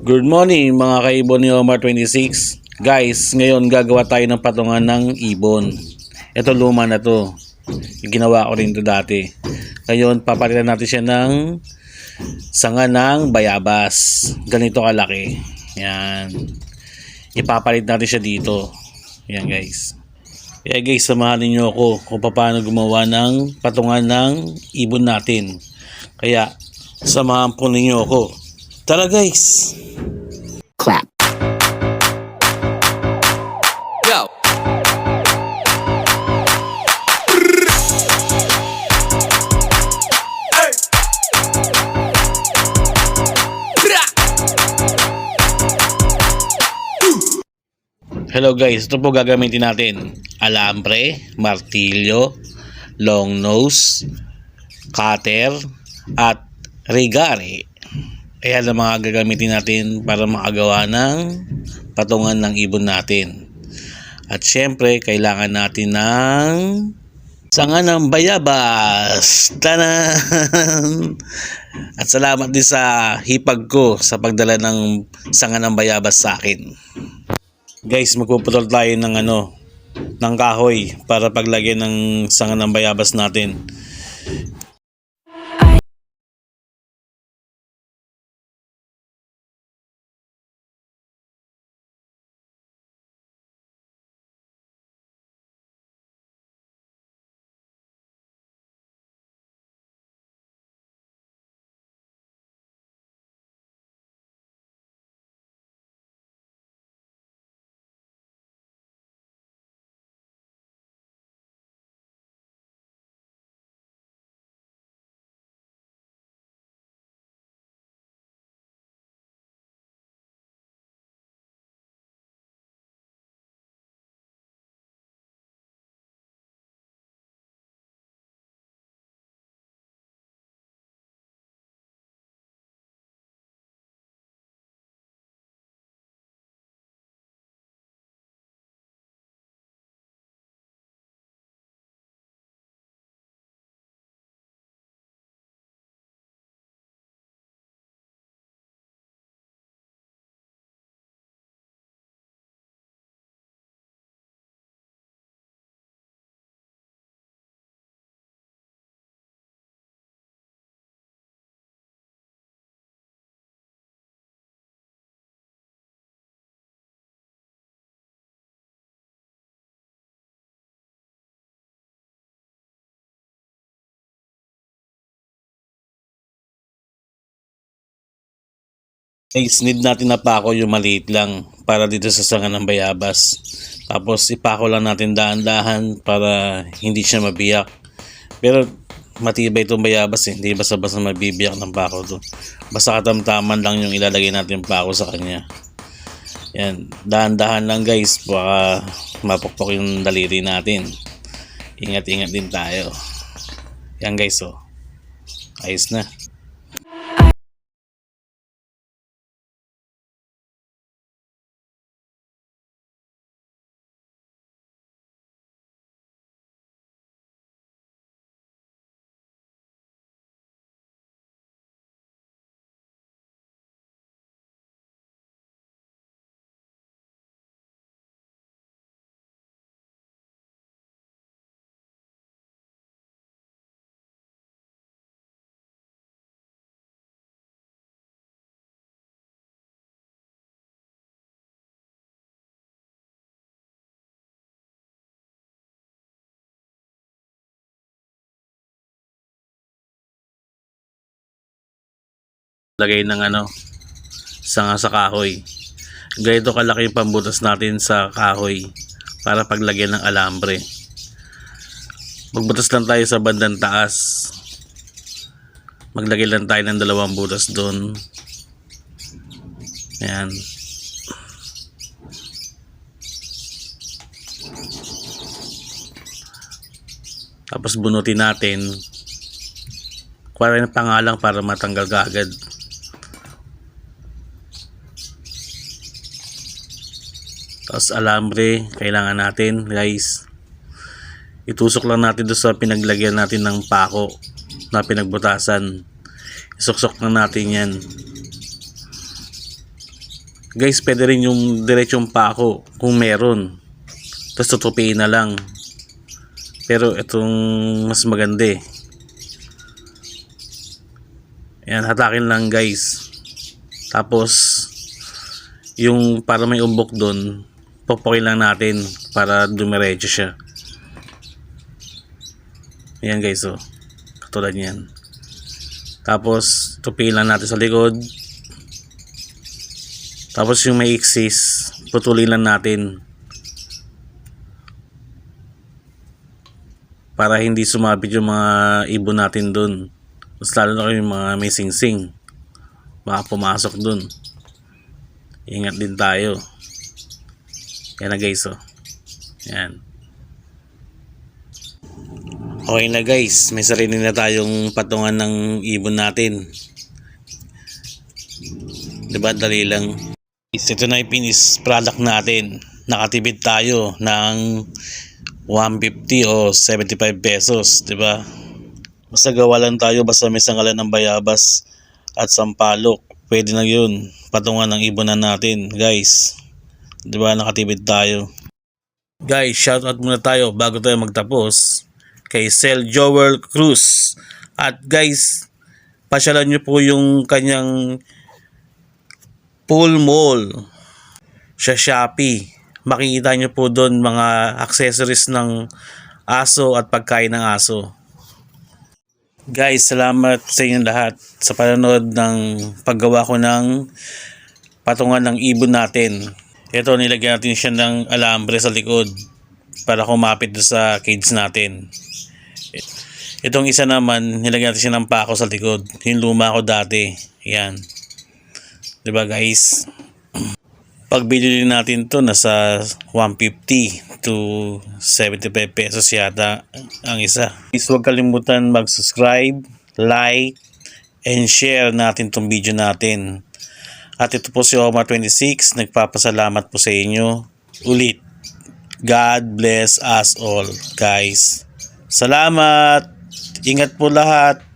Good morning mga kaibon ni Omar 26. Guys, ngayon gagawa tayo ng patungan ng ibon. Ito luma na to. Ginawa ko rin to dati. Ngayon papalitan natin siya ng sanga ng bayabas. Ganito kalaki. Yan. Ipapalit natin siya dito. Yan guys. Kaya guys, samahan niyo ako kung paano gumawa ng patungan ng ibon natin. Kaya, samahan po ninyo ako. Tara guys! Clap. Go. Hello guys, ito po gagamitin natin. Alambre, martilyo, long nose, cutter, at rigare. Ayan ang mga gagamitin natin para makagawa ng patungan ng ibon natin. At syempre, kailangan natin ng sanga ng bayabas. Tanan! At salamat din sa hipag ko sa pagdala ng sanga ng bayabas sa akin. Guys, magpuputol tayo ng ano, ng kahoy para paglagyan ng sanga ng bayabas natin. Guys, need natin na pako yung maliit lang para dito sa sanga ng bayabas. Tapos ipako lang natin dahan-dahan para hindi siya mabiyak. Pero matibay itong bayabas eh. Hindi basta-basta mabibiyak ng pako to. Basta katamtaman lang yung ilalagay natin pako sa kanya. Yan. Dahan-dahan lang guys. Baka mapukpok yung daliri natin. Ingat-ingat din tayo. Yan guys oh. Ayos na. Lagay ng ano sanga sa kahoy. Ganito kalaki yung pambutas natin sa kahoy para paglagyan ng alambre. Magbutas lang tayo sa bandang taas. Maglagay lang tayo ng dalawang butas doon. Yan tapos bunutin natin. Kuha rin pangalang para matanggal kaagad Tapos alambre, kailangan natin guys. Itusok lang natin doon sa pinaglagyan natin ng pako na pinagbutasan. Isuksok na natin yan. Guys, pwede rin yung diretsong pako kung meron. Tapos tutupiin na lang. Pero itong mas maganda eh. Ayan, hatakin lang guys. Tapos, yung para may umbok doon, popokin lang natin para dumiretso siya. Ayan guys, oh. Katulad niyan. Tapos, tupiin lang natin sa likod. Tapos yung may exist, putulin lang natin. Para hindi sumabit yung mga ibon natin dun. Mas lalo na yung mga may sing-sing. Baka pumasok dun. Ingat din tayo. Yan na guys oh. Yan. Okay na guys, may sarili na tayong patungan ng ibon natin. Diba, dali lang. Ito na yung finished product natin. Nakatipid tayo ng 150 o 75 pesos, di ba? Basta gawa lang tayo, basta may sangalan ng bayabas at sampalok. Pwede na yun. Patungan ng ibonan natin, guys. Di ba, nakatipid tayo. Guys, shoutout muna tayo bago tayo magtapos kay Sel Joel Cruz. At guys, pasyalan nyo po yung kanyang pool mall sa Shopee. Makikita nyo po doon mga accessories ng aso at pagkain ng aso. Guys, salamat sa inyong lahat sa panonood ng paggawa ko ng patungan ng ibon natin. Ito, nilagyan natin siya ng alambre sa likod para kumapit sa cage natin. Itong isa naman, nilagyan natin siya ng pako sa likod. Yung luma ko dati. Yan. 'Di ba guys? Pag bili natin to nasa 150 to 75 pesos yata ang isa. Please huwag kalimutan mag-subscribe, like, and share natin tong video natin. At ito po si Omar26, nagpapasalamat po sa inyo. Ulit, God bless us all, guys. Salamat! Ingat po lahat!